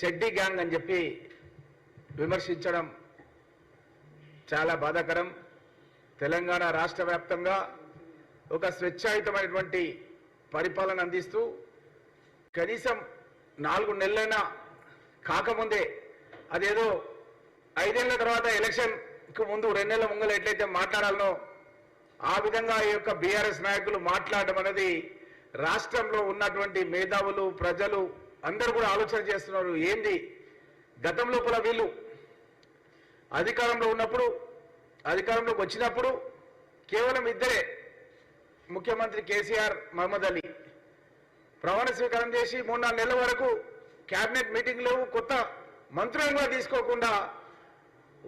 చెడ్డీ gang అని చెప్పి విమర్శించడం చాలా బాధాకరం. తెలంగాణ రాష్ట్ర వ్యాప్తంగా ఒక స్వేచ్ఛాయుతమైనటువంటి పరిపాలన అందిస్తూ కనీసం నాలుగు నెలలైనా కాకముందే అదేదో ఐదేళ్ళ తర్వాత ఎలక్షన్కు ముందు రెండు నెలల ముంగలు ఎట్లయితే మాట్లాడాలనో ఆ విధంగా ఈ యొక్క బీఆర్ఎస్ నాయకులు మాట్లాడడం అనేది రాష్ట్రంలో ఉన్నటువంటి మేధావులు ప్రజలు అందరూ కూడా ఆలోచన చేస్తున్నారు ఏంది? గతం లోపల వీళ్ళు అధికారంలో ఉన్నప్పుడు అధికారంలోకి వచ్చినప్పుడు కేవలం ఇద్దరే. ముఖ్యమంత్రి కేసీఆర్ మహమ్మద్ అలీ. ప్రమాణ స్వీకారం చేసి మూడు నాలుగు నెలల వరకు కేబినెట్ మీటింగ్లో కొత్త మంత్రులను కూడా తీసుకోకుండా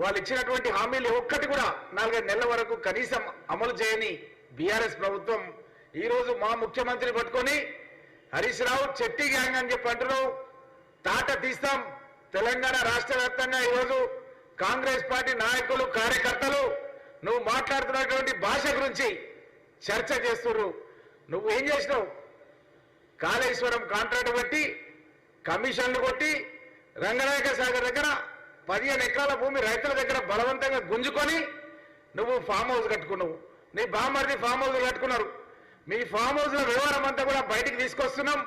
వాళ్ళు ఇచ్చినటువంటి హామీలు ఒక్కటి కూడా నాలుగైదు నెలల వరకు కనీసం అమలు చేయని బీఆర్ఎస్ ప్రభుత్వం. ఈరోజు మా ముఖ్యమంత్రి పట్టుకొని హరీష్ రావు చెట్టి గ్యాంగ్ అని చెప్పి అంటున్నావు. తాట తీస్తాం. తెలంగాణ రాష్ట్ర వ్యాప్తంగా ఈరోజు కాంగ్రెస్ పార్టీ నాయకులు కార్యకర్తలు నువ్వు మాట్లాడుతున్నటువంటి భాష గురించి చర్చ చేస్తున్నారు నువ్వు ఏం చేసినావు? కాళేశ్వరం కాంట్రాక్ట్ పెట్టి కమిషన్లు కొట్టి రంగనాయక సాగర్ దగ్గర పదిహేను ఎకరాల భూమి రైతుల దగ్గర బలవంతంగా గుంజుకొని నువ్వు ఫామ్ హౌస్ కట్టుకున్నావు. నీ బామ్మర్ది ఫామ్ హౌస్ కట్టుకున్నారు. మీ ఫామ్ హౌస్లో వ్యవహారం అంతా కూడా బయటికి తీసుకొస్తున్నాం.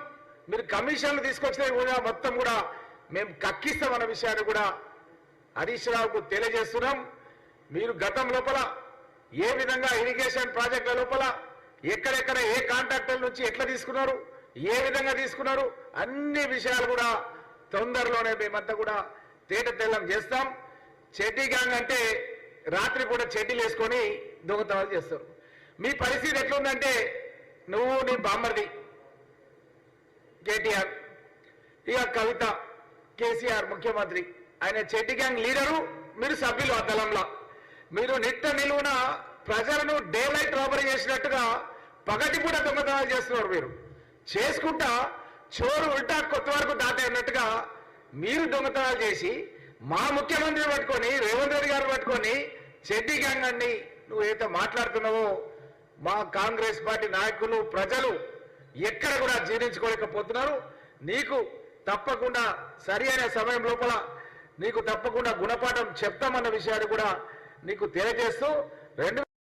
మీరు కమిషన్లు తీసుకొచ్చినవి కూడా మొత్తం కూడా మేము కక్కిస్తామన్న విషయాన్ని కూడా హరీష్ రావుకు తెలియజేస్తున్నాం. మీరు గతం లోపల ఏ విధంగా ఇరిగేషన్ ప్రాజెక్టుల లోపల ఎక్కడెక్కడ ఏ కాంట్రాక్టర్ నుంచి ఎట్లా తీసుకున్నారు ఏ విధంగా తీసుకున్నారు అన్ని విషయాలు కూడా తొందరలోనే మేమంతా కూడా తేట తెల్లం చేస్తాం. చెడ్డీ గ్యాంగ్ అంటే రాత్రి కూడా చెడ్డీలు వేసుకొని దొంగతనాలు చేస్తారు. మీ పరిస్థితి ఎట్లుందంటే నువ్వు నీ బామ్మర్ది. కేటీఆర్. ఇక కవిత కేసీఆర్ ముఖ్యమంత్రి. ఆయన చెడ్డి గ్యాంగ్ లీడరు మీరు సభ్యులు ఆ దళంలో మీరు నిట్ట నిలువున ప్రజలను డే లైట్ రాబరీ చేసినట్టుగా పగటిపూట దొంగతనాలు చేస్తున్నారు మీరు. చేసుకుంటా చోరు ఉల్టా కొత్త వరకు దాటే అన్నట్టుగా మీరు దొంగతనాలు చేసి మా ముఖ్యమంత్రి పట్టుకొని రేవంత్ రెడ్డి గారు పట్టుకొని చెడ్డి గ్యాంగ్ అన్ని నువ్వు ఏదైతే మాట్లాడుతున్నావో మా కాంగ్రెస్ పార్టీ నాయకులు ప్రజలు ఎక్కడ కూడా జీర్ణించుకోలేకపోతున్నారు. నీకు తప్పకుండా సరి అయిన సమయం లోపల నీకు తప్పకుండా గుణపాఠం చెప్తామన్న విషయాన్ని కూడా నీకు తెలియజేస్తూ రెండు